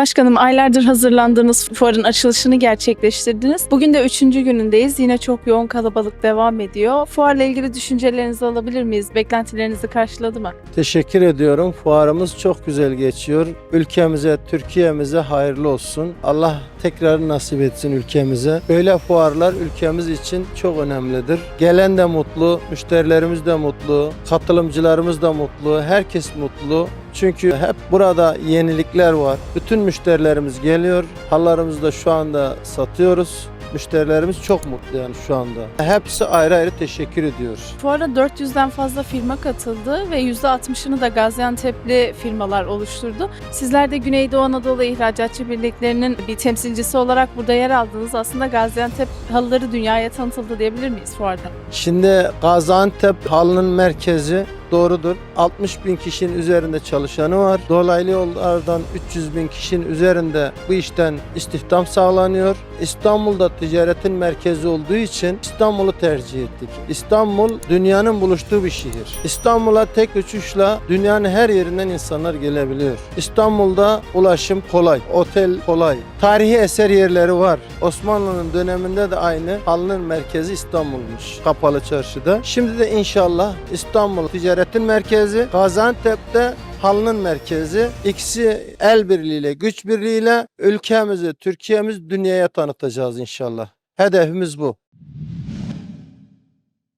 Başkanım aylardır hazırlandığınız fuarın açılışını gerçekleştirdiniz. Bugün de üçüncü günündeyiz. Yine çok yoğun kalabalık devam ediyor. Fuarla ilgili düşüncelerinizi alabilir miyiz? Beklentilerinizi karşıladı mı? Teşekkür ediyorum. Fuarımız çok güzel geçiyor. Ülkemize, Türkiye'mize hayırlı olsun. Allah tekrar nasip etsin ülkemize. Böyle fuarlar ülkemiz için çok önemlidir. Gelen de mutlu, müşterilerimiz de mutlu, katılımcılarımız da mutlu, herkes mutlu. Çünkü hep burada yenilikler var. Bütün müşterilerimiz geliyor. Hallarımızı da şu anda satıyoruz. Müşterilerimiz çok mutlu yani şu anda. Hepsi ayrı ayrı teşekkür ediyor. Fuara 400'den fazla firma katıldı ve %60'ını da Gaziantep'li firmalar oluşturdu. Sizler de Güneydoğu Anadolu İhracatçı Birliklerinin bir temsilcisi olarak burada yer aldınız. Aslında Gaziantep halıları dünyaya tanıtıldı diyebilir miyiz fuarda? Şimdi Gaziantep halının merkezi doğrudur. 60 bin kişinin üzerinde çalışanı var. Dolaylı yollardan 300 bin kişinin üzerinde bu işten istihdam sağlanıyor. İstanbul'da ticaretin merkezi olduğu için İstanbul'u tercih ettik. İstanbul dünyanın buluştuğu bir şehir. İstanbul'a tek uçuşla dünyanın her yerinden insanlar gelebiliyor. İstanbul'da ulaşım kolay, otel kolay. Tarihi eser yerleri var. Osmanlı'nın döneminde de aynı halının merkezi İstanbul'muş. Kapalı çarşıda. Şimdi de inşallah İstanbul ticaretin merkezi, Gaziantep'te halının merkezi. İkisi el birliğiyle, güç birliğiyle ülkemizi, Türkiye'miz dünyaya tanıtacağız inşallah. Hedefimiz bu.